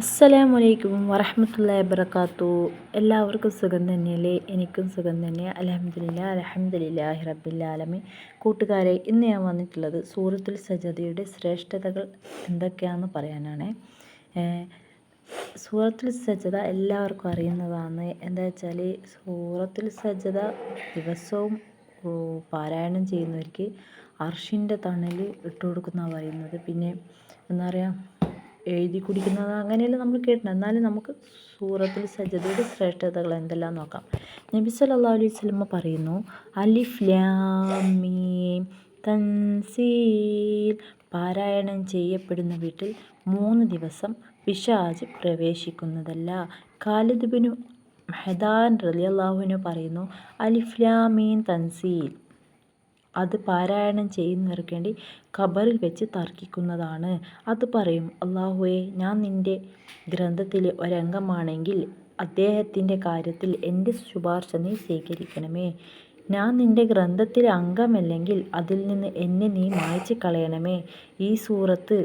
അസ്സലാമലൈക്കും വറഹമത്തല്ലാ വബർക്കാത്തു എല്ലാവർക്കും സുഖം തന്നെയല്ലേ? എനിക്കും സുഖം തന്നെ അലഹമില്ല അലഹമില്ലാഹി റബ്ബില്ലാലമി കൂട്ടുകാരെ ഇന്ന് ഞാൻ വന്നിട്ടുള്ളത് സൂറത്തുൽ സജദയുടെ ശ്രേഷ്ഠതകൾ എന്തൊക്കെയാണെന്ന് പറയാനാണ്. സൂറത്തുൽ സജദ എല്ലാവർക്കും അറിയുന്നതാണ്. എന്താ വെച്ചാൽ സൂറത്തുൽ സജദ ദിവസവും പാരായണം ചെയ്യുന്നവർക്ക് അർഷിന്റെ തണൽ ഇട്ട് കൊടുക്കുന്ന പറയുന്നത്. പിന്നെ എന്താ പറയുക എഴുതി കുടിക്കുന്നത് അങ്ങനെയെല്ലാം നമ്മൾ കേട്ടിട്ടുണ്ട്. എന്നാലും നമുക്ക് സൂറത്തിൽ സജദയുടെ ശ്രേഷ്ഠതകൾ എന്തെല്ലാം നോക്കാം. നബി സല്ലല്ലാഹു അലൈഹി വസല്ലമ പറയുന്നു അലിഫ് ലാം മീം തൻസീൽ. പാരായണം ചെയ്യപ്പെടുന്ന വീട്ടിൽ മൂന്ന് ദിവസം പിശാജ് പ്രവേശിക്കുന്നതല്ല. ഖാലിദ് ബിനു മെഹദാൻ അള്ളാഹുവിനു പറയുന്നു അലിഫ്ലാമീൻ തൻസീൽ. അത് പാരായണം ചെയ്യുന്നവർക്ക് വേണ്ടി ഖബറിൽ വെച്ച് തർക്കിക്കുന്നതാണ്. അത് പറയും അള്ളാഹുവേ ഞാൻ നിന്റെ ഗ്രന്ഥത്തിലെ ഒരംഗമാണെങ്കിൽ അദ്ദേഹത്തിന്റെ കാര്യത്തിൽ എന്റെ ശുപാർശ നീ സ്വീകരിക്കണമേ. ഞാൻ നിന്റെ ഗ്രന്ഥത്തിലെ അംഗമല്ലെങ്കിൽ അതിൽ നിന്ന് എന്നെ നീ മായ്ച്ചു കളയണമേ ഈ സൂറത്ത്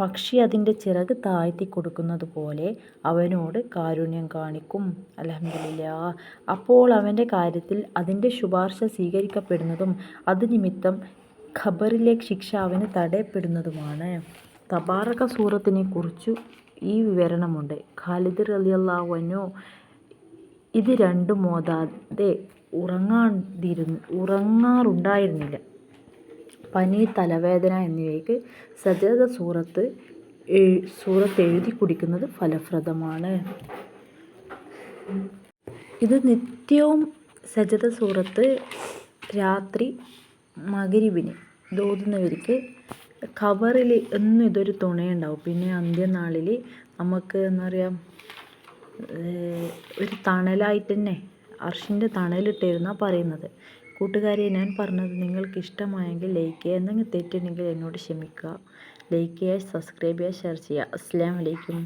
പക്ഷി അതിന്റെ ചിറക് താഴ്ത്തി കൊടുക്കുന്നത് പോലെ അവനോട് കാരുണ്യം കാണിക്കും. അലഹമില്ല അപ്പോൾ അവന്റെ കാര്യത്തിൽ അതിന്റെ ശുപാർശ സ്വീകരിക്കപ്പെടുന്നതും അത് നിമിത്തം ഖബറിലെ ശിക്ഷ അവന് തടയപ്പെടുന്നതുമാണ്. തബാറക സൂറത്തിനെ കുറിച്ചു ഈ വിവരണമുണ്ട്. ഖാലിദ് റലിയല്ലാവനോ ഇത് രണ്ടും മോതാതെ ഉറങ്ങാതിരുന്നു ഉറങ്ങാറുണ്ടായിരുന്നില്ല. പനി തലവേദന എന്നിവയ്ക്ക് സജത സൂറത്ത് സൂറത്ത് എഴുതി കുടിക്കുന്നത് ഫലപ്രദമാണ്. ഇത് നിത്യവും സജത സൂറത്ത് രാത്രി മകരിവിന് തോന്നുന്നവർക്ക് കവറിൽ എന്നും ഇതൊരു തുണയുണ്ടാവും. പിന്നെ അന്ത്യനാളിൽ നമുക്ക് എന്താ പറയുക ഒരു തണലായിട്ട് തന്നെ അർഷിന്റെ തണലിട്ടിരുന്നാണ് പറയുന്നത്. കൂട്ടുകാരെ ഞാൻ പറഞ്ഞത് നിങ്ങൾക്ക് ഇഷ്ടമായെങ്കിൽ ലൈക്ക് ചെയ്യുക. എന്തെങ്കിലും തെറ്റുണ്ടെങ്കിൽ എന്നോട് ക്ഷമിക്കുക. ലൈക്ക് ചെയ്യുക സബ്സ്ക്രൈബ് ചെയ്യുക ഷെയർ ചെയ്യുക. അസ്സാം വലൈക്കും